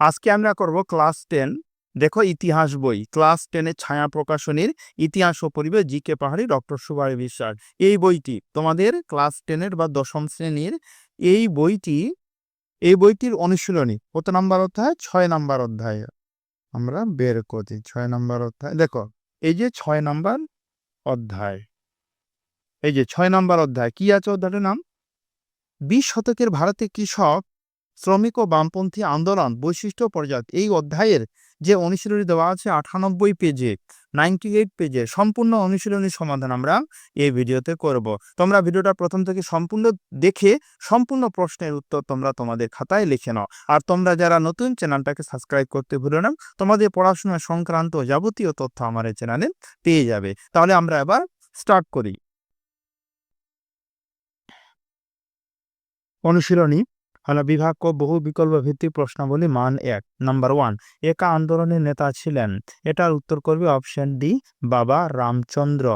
আজকে আমরা করব ক্লাস টেন। দেখো ইতিহাস বই। ক্লাস টেনের ছায়া প্রকাশনীর ইতিহাস ও পরিবেশ জি কে পাহাড়ি ডক্টর সুভাষ বিশ্বাস। এই বইটি তোমাদের ক্লাস টেনের বা দশম শ্রেণির এই বইটি, এই বইটির অনুশীলনী কত নাম্বার অধ্যায়? ছয় নাম্বার অধ্যায়। আমরা বের করছি ছয় নাম্বার অধ্যায়। দেখো, এই যে ছয় নাম্বার অধ্যায়, এই যে ছয় নাম্বার অধ্যায়, কি আছে অধ্যায়টার নাম? বিশ শতকের ভারতে কৃষক শ্রমিক ও বামপন্থী আন্দোলন, বৈশিষ্ট্য পর্যায় এই অধ্যায়ের যে অনুশীলনী দেওয়া আছে আটানব্বই পেজে নাইনটি এইট পেজে, সম্পূর্ণ অনুশীলনী সমাধান আমরা এই ভিডিওতে করব। তোমরা ভিডিওটা প্রথম থেকে সম্পূর্ণ দেখে, সম্পূর্ণ প্রশ্নের উত্তর তোমরা তোমাদের খাতায় লিখে নাও। আর তোমরা যারা নতুন, চ্যানেলটাকে সাবস্ক্রাইব করতে ভুলো না, তোমাদের পড়াশোনা সংক্রান্ত যাবতীয় তথ্য আমার এই চ্যানেলে পেয়ে যাবে। তাহলে আমরা এবার স্টার্ট করি। অনুশীলনী হলো বিভাগ বহু বিকল্প ভিত্তিক প্রশ্নাবলী মান এক নাম্বার ওয়ান একা আন্দোলনের নেতা ছিলেন এটার উত্তর করবে অপশন ডি বাবা রামচন্দ্র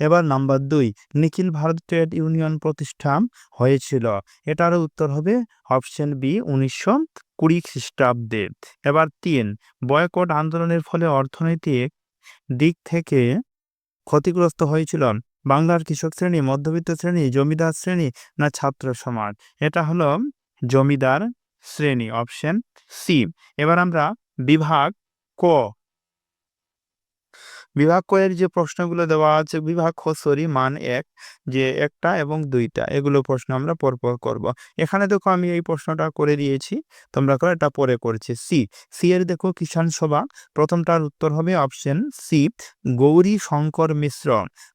এবার নাম্বার দুই নিখিল ভারত ট্রেড ইউনিয়ন প্রতিষ্ঠা হয়েছিল এটার উত্তর হবে অপশন বি উনিশশো কুড়ি খ্রিস্টাব্দে এবার তিন বয়কট আন্দোলনের ফলে অর্থনৈতিক দিক থেকে ক্ষতিগ্রস্ত হয়েছিল। বাংলার কৃষক শ্রেণি, মধ্যবিত্ত শ্রেণি, জমিদার শ্রেণি না ছাত্র সমাজ? এটা হলো জমিদার শ্রেণি অপশন সি এবার আমরা বিভাগ ক। বিভাগ ক এর যে প্রশ্নগুলো দেওয়া আছে, বিভাগ খ সরি মান এক, যে একটা এবং দুইটা, এগুলো প্রশ্ন আমরা পরপর করব। এখানে দেখো আমি এই প্রশ্নটা করে দিয়েছি, তোমরা করো, এটা পরে করছি। সি সি এর দেখো কিষাণ সভা, প্রথমটার উত্তর হবে option C Gauri Shankar Mishra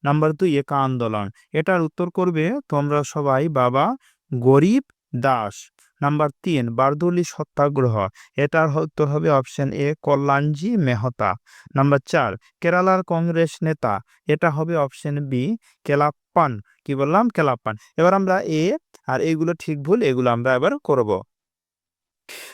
number দুই, একা আন্দোলন। এটার উত্তর করবে তোমরা সবাই, বাবা গরিব দাস। নাম্বার তিন, বারদুলি সত্যাগ্রহ। এটার উত্তর হবে option A, Kalyanji Mehta. Number চার, কেরালার কংগ্রেস নেতা। এটা হবে অপশন বি, কেলাপ্পান। কি বললাম? কেলাপ্পান। এবার আমরা এ আর এইগুলো ঠিক ভুল, এগুলো আমরা এবার করব।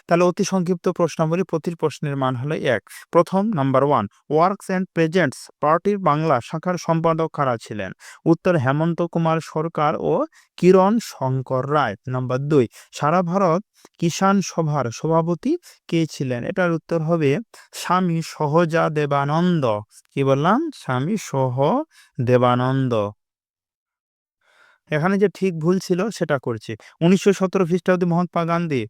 তাহলে অতি সংক্ষিপ্ত প্রশ্নাবলী প্রতির প্রশ্নের মান হলো এক। প্রথম number one workers and peasants পার্টির বাংলা শাখার সম্পাদক কারা ছিলেন? উত্তর, হেমন্ত কুমার সরকার ও কিরণ শঙ্কর রায়। নাম্বার দুই, সারা ভারত কিষাণ সভার সভাপতি কে ছিলেন? এটার উত্তর হবে স্বামী সহজা দেবানন্দ কি বললাম? স্বামী সহ দেবানন্দ এখানে যে ঠিক ভুল ছিল সেটা করছি। উনিশশো সতেরো খ্রিস্টাব্দে মহাত্মা গান্ধী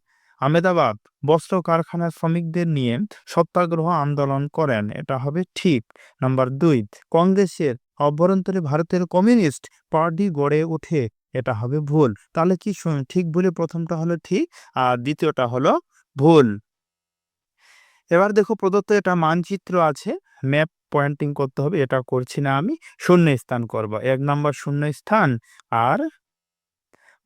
আহমেদাবাদ, বস্ত্র কারখানার শ্রমিকদের নিয়ে সত্যাগ্রহ আন্দোলন করেন। এটা হবে ঠিক। নাম্বার দুই, কংগ্রেসের অভ্যন্তরে ভারতের কমিউনিস্ট পার্টি গড়ে ওঠে। এটা হবে ভুল। তাহলে কি ঠিক ভুলে প্রথমটা হলো ঠিক আর দ্বিতীয়টা হলো ভুল। এবার দেখো প্রদত্ত এটা মানচিত্র আছে, ম্যাপ পয়েন্টিং করতে হবে, এটা করছি না আমি শূন্য স্থান করব। এক নম্বর শূন্য স্থান আর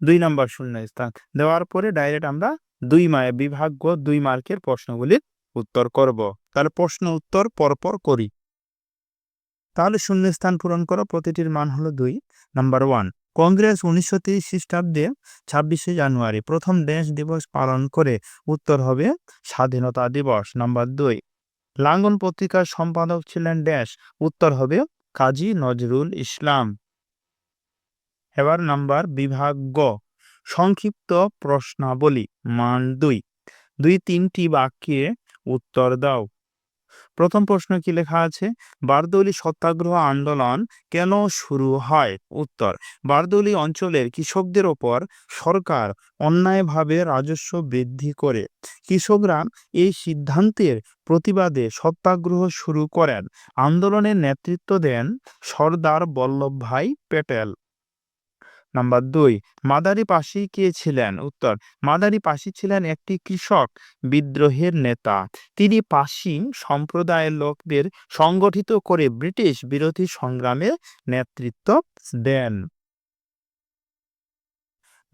দুই নম্বর শূন্য স্থান দেওয়ার পরে ডাইরেক্ট আমরা দুই মায়ে বিভাগ্য দুই মার্কের প্রশ্নগুলির উত্তর করব। তাহলে প্রশ্ন উত্তর পরপর করি। তাহলে শূন্য স্থান পূরণ করো, প্রতিটির মান হলো দুই। নাম্বার ওয়ান, কংগ্রেস উনিশশো তিরিশ খ্রিস্টাব্দে ছাব্বিশে জানুয়ারি, প্রথম দেশ দিবস পালন করে উত্তর হবে স্বাধীনতা দিবস। নাম্বার দুই লাঙ্গন পত্রিকার সম্পাদক ছিলেন ড্যাশ উত্তর হবে কাজী নজরুল ইসলাম। এবার নাম্বার বিভাগ গ সংক্ষিপ্ত প্রশ্নাবলী। মান দুই। দুই তিনটি বাক্যে উত্তর দাও। প্রথম প্রশ্ন কি লেখা আছে? বারদৌলি সত্যাগ্রহ আন্দোলন কেন শুরু হয়? উত্তর, বারদৌলি অঞ্চলের কৃষকদের ওপর সরকার অন্যায়ভাবে রাজস্ব বৃদ্ধি করে। কৃষকরা এই সিদ্ধান্তের প্রতিবাদে সত্যাগ্রহ শুরু করেন। আন্দোলনের নেতৃত্ব দেন সর্দার বল্লভভাই প্যাটেল। নাম্বার দুই, মাদারি পাশি কে ছিলেন? উত্তর, মাদারি পাশি ছিলেন একটি কৃষক, বিদ্রোহের নেতা। তিনি পাশি সম্প্রদায়ের লোকদের সংগঠিত করে ব্রিটিশ বিরোধী সংগ্রামে নেতৃত্ব দেন।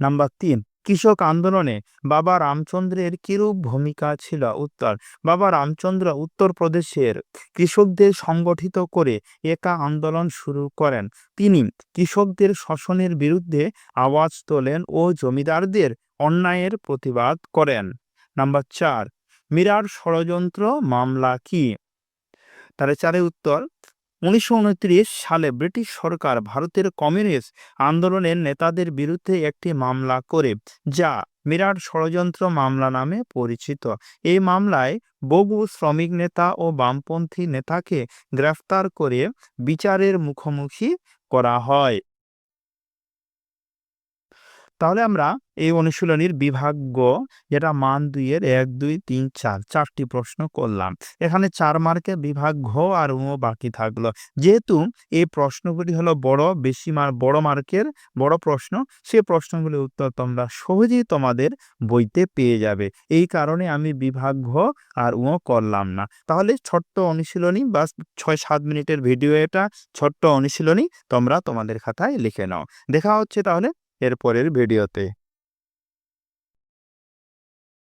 নাম্বার তিন কৃষক আন্দোলনে বাবা রামচন্দ্রের কিরূপ ভূমিকা ছিল উত্তর। বাবা রামচন্দ্র উত্তরপ্রদেশের কৃষকদের সংগঠিত করে একা আন্দোলন শুরু করেন। তিনি কৃষকদের শোষণের বিরুদ্ধে আওয়াজ তোলেন ও জমিদারদের অন্যায়ের প্রতিবাদ করেন। নাম্বার চার, মীরার ষড়যন্ত্র মামলা কি? তাহলে চারে উত্তর উনিশশো সালে ব্রিটিশ সরকার ভারতের কমিউনিস্ট আন্দোলনের নেতাদের বিরুদ্ধে একটি মামলা করে, যা মিরাট ষড়যন্ত্র মামলা নামে পরিচিত। এই মামলায় বহু শ্রমিক নেতা ও বামপন্থী নেতাকে গ্রেফতার করে বিচারের মুখোমুখি করা হয়। তাহলে আমরা এই অনুশীলনীর বিভাগ গ, যেটা মান দুইয়ের এক, দুই, তিন, চার, চারটি প্রশ্ন করলাম। এখানে চার মার্কের বিভাগ ঘ আর ও বাকি থাকল। যেহেতু এই প্রশ্নগুলি হলো বড়, বেশি মার, বড় মার্কের বড় প্রশ্ন, সে প্রশ্নগুলির উত্তর তোমরা সহজেই তোমাদের বইতে পেয়ে যাবে। এই কারণে আমি বিভাগ ঘ আর ও করলাম না। তাহলে ছোট্ট অনুশীলনী বা ছয়, সাত মিনিটের ভিডিও এটা ছোট্ট অনুশীলনী তোমরা তোমাদের খাতায় লিখে নাও। দেখা হচ্ছে তাহলে। এরপরের ভিডিওতে।